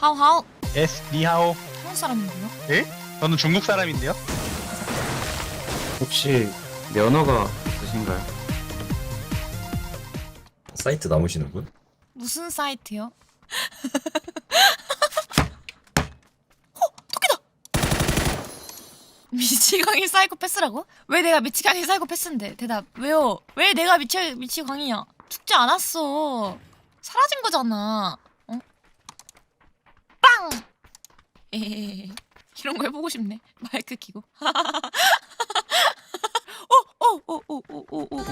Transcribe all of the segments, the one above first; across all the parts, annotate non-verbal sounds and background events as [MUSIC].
하오하오. 예스 니하오 한국 사람인데요? 저는 중국 사람인데요 혹시 면허가 있으신가요? 사이트 남으시는 분? 무슨 사이트요? [LAUGHS] 어, 토끼다! 미치광이 사이코패스라고? 왜 내가 미치광이 사이코패스인데? 대답. 왜요? 왜 내가 미치, 미치광이야? 죽지 않았어. 사라진 거잖아. 어? 빵! 에헤헤. [LAUGHS] 이런 거 해보고 싶네. 마이크 키고. [LAUGHS] 어, 어, 어, 어, 어, 어, 어, 어.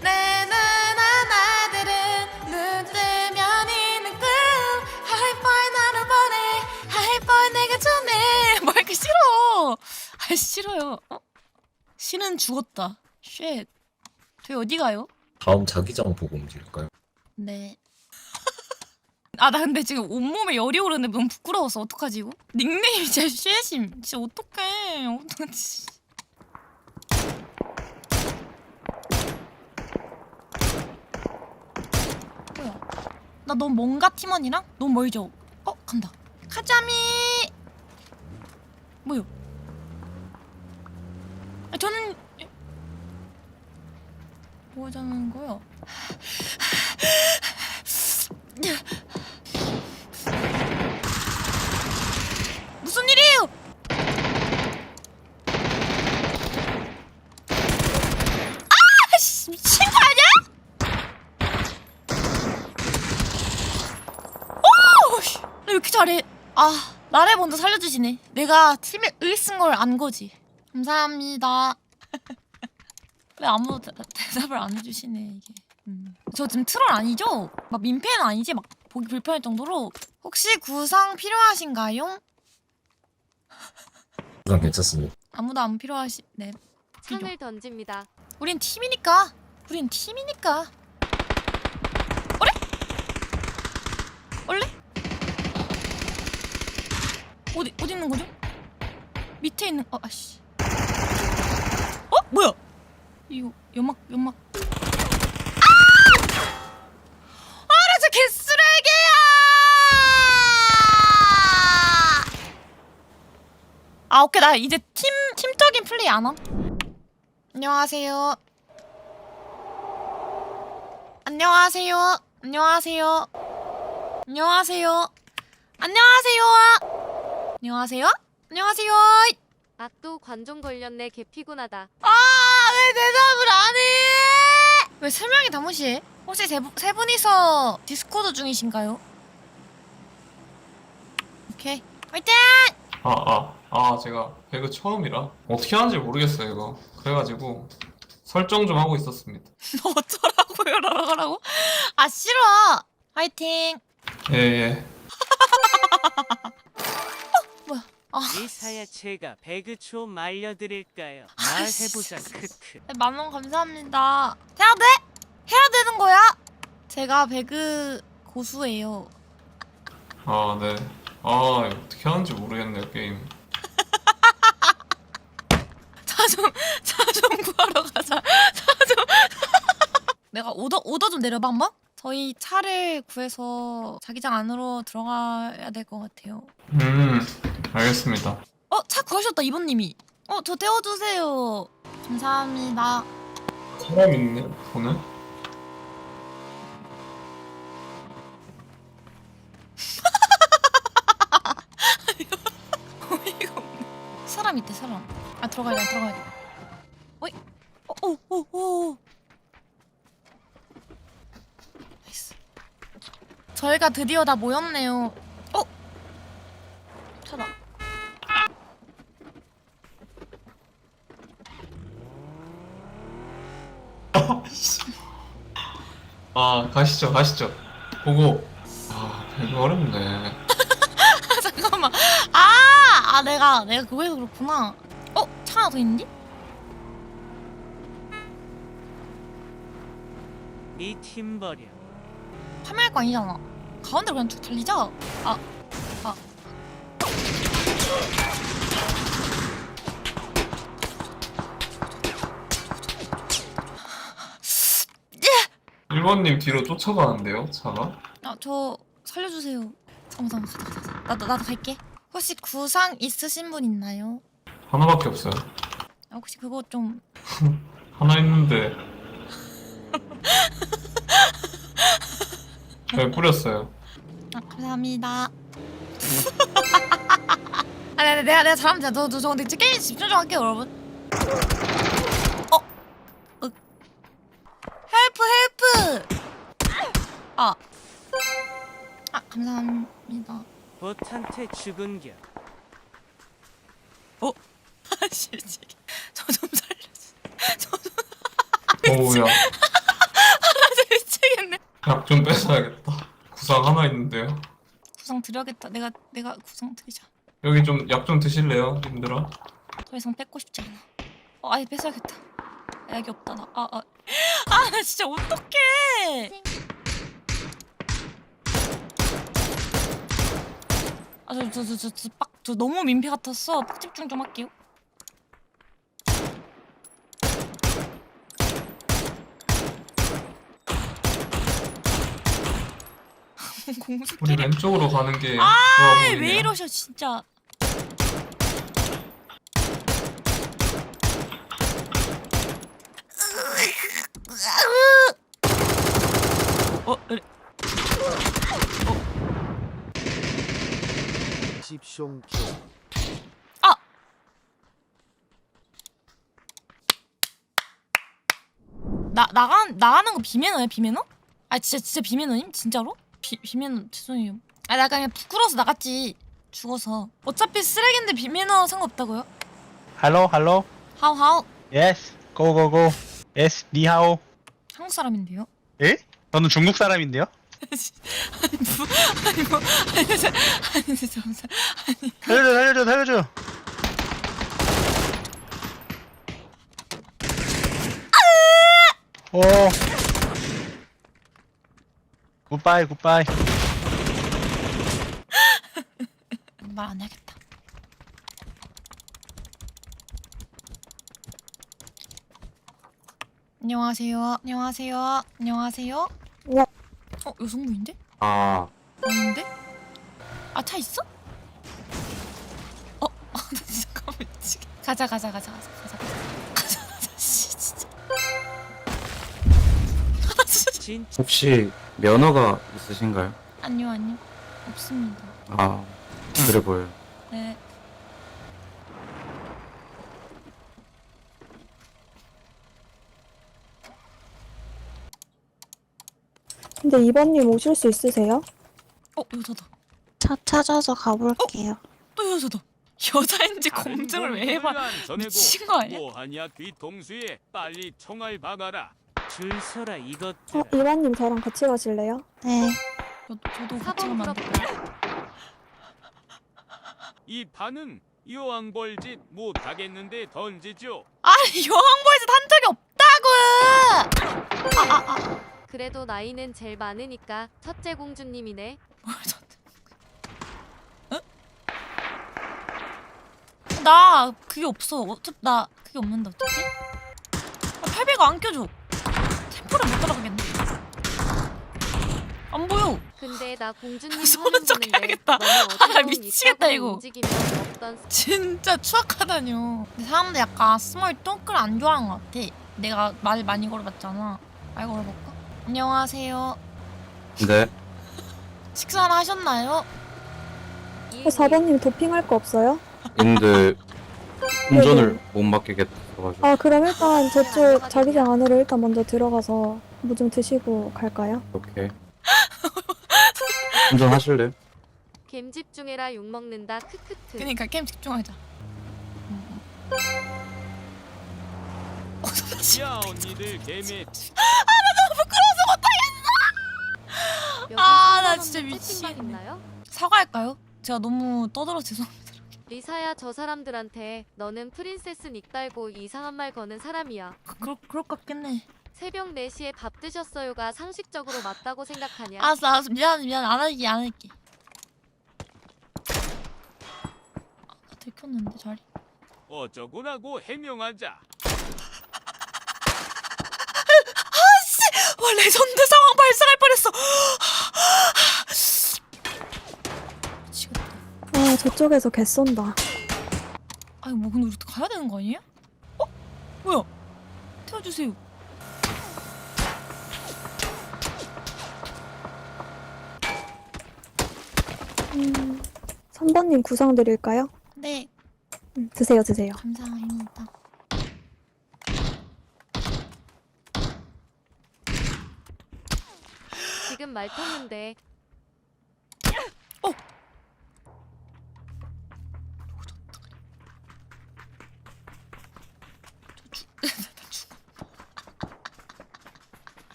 나나나 나들은 눈 뜨면 있는 꿈 하이파이 나를 보내 하이파이 내가 전해 뭐 이렇게 싫어 아 싫어요 어? 신은 죽었다 쉣 저희 어디 가요? 다음 자기장 보고 움직일까요? 네 아 나 근데 지금 온몸에 열이 오르는데 너무 부끄러워서 어떡하지 이거? 닉네임이 진짜 쉣임 진짜 어떡해 어떡하지 뭐야? 나 너무 뭔가 팀원이랑 너무 멀죠? 어 간다. 카자미. 뭐요? 아, 저는 뭐 하자는 거요? 무슨 일이에요? 아, 씨, 미친 거 아니야? 오! 씨, 나 왜 이렇게 잘해? 아, 나를 먼저 살려주시네. 내가 팀에 의쓴걸 안 거지. 감사합니다. [LAUGHS] 왜 아무 대, 대답을 안 해주시네 이게. 음. 저 지금 트롤 아니죠? 막 민폐는 아니지? 막 보기 불편할 정도로. 혹시 구상 필요하신가요? [LAUGHS] 부상 괜찮습니다. 아무도 안 필요하시. 네. 필요. 창을 던집니다. 우린 팀이니까. 우린 팀이니까. 어래? 원래? 어디 어디 있는 거죠? 밑에 있는 어 아씨. 어 뭐야? 이거 연막 연막. 아! 아나 저 개쓰레기야! 아 오케이 나 이제 팀 팀적인 플레이 안 함. 안녕하세요. 안녕하세요. 안녕하세요. 안녕하세요. 안녕하세요. 안녕하세요. 안녕하세요. 아또 관종 걸렸네 개 피곤하다. 아, 왜 대답을 안 해? 왜 세 명이 다 무시해? 혹시 세, 분- 세 분이서 디스코드 중이신가요? 오케이. 화이팅! 아, 아, 아, 제가 배그 처음이라 어떻게 하는지 모르겠어요, 이거. 그래가지고 설정 좀 하고 있었습니다. [LAUGHS] 어쩌라고요, 라라가라고? 아, 싫어. 화이팅. 예, 예. [LAUGHS] 아, 이사야 제가 배그 초 말려드릴까요? 말해보자 크크 네, 만원 감사합니다. 해야 돼? 해야 되는 거야? 제가 배그 고수예요. 아, 네. 아, 이거 어떻게 하는지 모르겠네요, 게임. [LAUGHS] 차 좀, 차좀 구하러 가자. [LAUGHS] 차 좀. [LAUGHS] 내가 오더, 오더 좀 내려봐, 한번? 저희 차를 구해서 자기장 안으로 들어가야 될 것 같아요. 음, 알겠습니다. 어, 차 구하셨다, 이번님이. 어, 저 태워주세요. 감사합니다. 사람 있네, 보네. [LAUGHS] 어이가 없네. 사람 있대, 사람. 아, 들어가야 돼, 들어가야 돼. 어이? 어, 오, 오, 오. 나이스. 저희가 드디어 다 모였네요. 어? 차다. 아, 가시죠, 가시죠. 보고. 아, 배그 어렵네. 아, [LAUGHS] 잠깐만. 아, 아, 내가, 내가 그거 해서 그렇구나. 어? 차 하나 더 있는데? 이팀 버려 판매할 거 아니잖아. 가운데로 그냥 쭉 달리자. 아, 아. 1번님 뒤로 쫓아가는데요, 차가? 아, 저 살려주세요. 잠깐만 가자 가자. 가자. 나도 나도 갈게. 혹시 구상 있으신 분 있나요? 하나밖에 없어요. 아, 혹시 그거 좀 [LAUGHS] 하나 있는데 [LAUGHS] 잘 뿌렸어요. 아, 감사합니다. [LAUGHS] 아, 내가 내가 내가 잘하면 돼. 너 너 저 근데 게임 집중 좀 할게요, 여러분. 어, 어. 헬프 헬프. 아, 아 감사합니다. 버탄테 죽은 겨. [LAUGHS] 아씨, 저좀 살려주. 저좀 오우야. 미치겠네. 약 좀 뺏어야겠다. 구상 하나 있는데요. 구상 드려야겠다. 내가 내가 구상 드리자. 여기 좀 약 좀 드실래요, 님들아? 더 이상 뺏고 싶지 않아. 어, 아예 뺏어야겠다. 약이 없다 나. 아, 아, 아, 나 진짜 어떡해. 아, 저, 저, 저, 저, 저, 빡, 저 너무 민폐 같았어. 빡 집중 좀 할게요. [LAUGHS] 우리 공수끼리 왼쪽으로 가는 게 아, 좋아 왜 보이네요. 이러셔 진짜. 나 나가 나가는 거 비매너야 비매너? 아 진짜 진짜 비매너님 진짜로? 비 비매너 죄송해요. 아 나 그냥 부끄러워서 나갔지 죽어서. 어차피 쓰레기인데 비매너 상관없다고요? 할로 할로. 하우 하우 예스. 고고고. 예스 니하오. 한국 사람인데요? 에? 저는 중국 사람인데요. 아니 뭐 아니 뭐 아니 저 아니 저 잠깐 살려줘 살려줘 살려줘. 오. 굿바이 굿바이. 말 안 해야겠다. 안녕하세요. 안녕하세요. 안녕하세요. 여성분인데? 아, 아닌데? 아 차 있어? 어? [LAUGHS] 아, 나 진짜 가면 미치겠. 가자 가자 가자 가자 가자 가자 가자 [LAUGHS] 씨 진짜. 아 진짜. 진 혹시 면허가 있으신가요? 아니요 아니요 없습니다. 아, 그래 보여요. 네. 근데 이번님 오실 수 있으세요? 어 여자다. 차 찾아서 가볼게요. 또 여자다. 여자인지 검증을 왜 해봐? 미친 거 아니야? 뭐하냐 뒤통수에 빨리 총알 박아라 줄 서라 어, 이것들아. 이번님 저랑 같이 가실래요? 네. 저, 저도 같이 가면 안 돼? 부럽다. 이 판은 여왕벌짓 못하겠는데 던지죠 아니 여왕벌짓 한 적이 없다고! 아, 아, 아. 그래도 나이는 제일 많으니까 첫째 공주님이네. 응? 나 그게 없어. 어차피 나 그게 없는데 어떡해? 아, 800가 안 껴줘. 템포를 못 따라가겠네. 안 보여. 근데 나 공주님 손은 화면 보는데 쫓겨야겠다. 너무 아, 어지러운 미치겠다, 이거. 움직이면 없던 진짜 추악하다뇨. 근데 사람들 약간 스몰 똥글 안 좋아하는 것 같아. 내가 말 많이 걸어봤잖아. 말 걸어볼까? 안녕하세요. 네, 식사는 하셨나요? 이 어, 4번님 도핑할 거 없어요? 근데 [LAUGHS] 운전을 못 맡기겠어가지고. 아, 그럼 일단 저쪽 자기장 안으로 일단 먼저 들어가서 뭐 좀 드시고 갈까요? 오케이. 운전하실래요? 겜 집중해라 욕 먹는다 크크크. 그니까 게임 집중하자. 야 언니들 개미 아, 진짜 미치겠네. 있나요? 사과할까요? 제가 너무 떠들어 죄송합니다. 리사야 저 사람들한테 너는 프린세스 닉 달고 이상한 말 거는 사람이야. 그, 그럴, 그럴 것 해. 새벽 4시에 밥 드셨어요가 상식적으로 맞다고 생각하냐? 알았어, 알았어. 미안해, 미안해. 안 할게, 안 할게. 아, 나 들켰는데, 자리. 어쩌고나고 해명하자 와, 레전드 상황 발생할 뻔했어. 저쪽에서 개 쏜다. 아니 뭐 근데 우리 가야 되는 거 아니에요? 어? 뭐야? 태워주세요. 음, 3번님 구상 드릴까요? 네, 음, 드세요, 드세요. 감사합니다. 지금 말 탔는데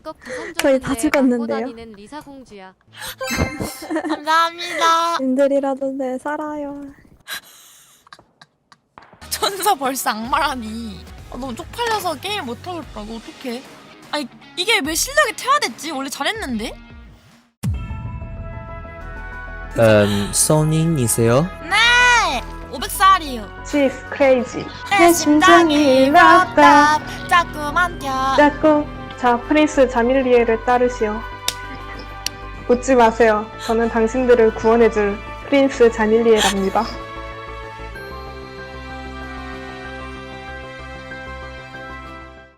기껏 구성 저희 다 죽었는데요? 다니는 리사 공주야. [LAUGHS] 감사합니다. 님들이라도 내 살아요. 천사 벌써 악마라니. 아, 너무 쪽팔려서 게임 못하겠다. 이거 어떡해? 아니 이게 왜 실력이 퇴화됐지? 원래 잘했는데? 음, 써닝이세요? 네! 500살이요. She's crazy. 내 심장이 rap답 자꾸만 뛰어. 자꾸 자 프린스 자밀리에를 따르시오. 웃지 마세요. 저는 당신들을 구원해줄 프린스 자밀리에랍니다.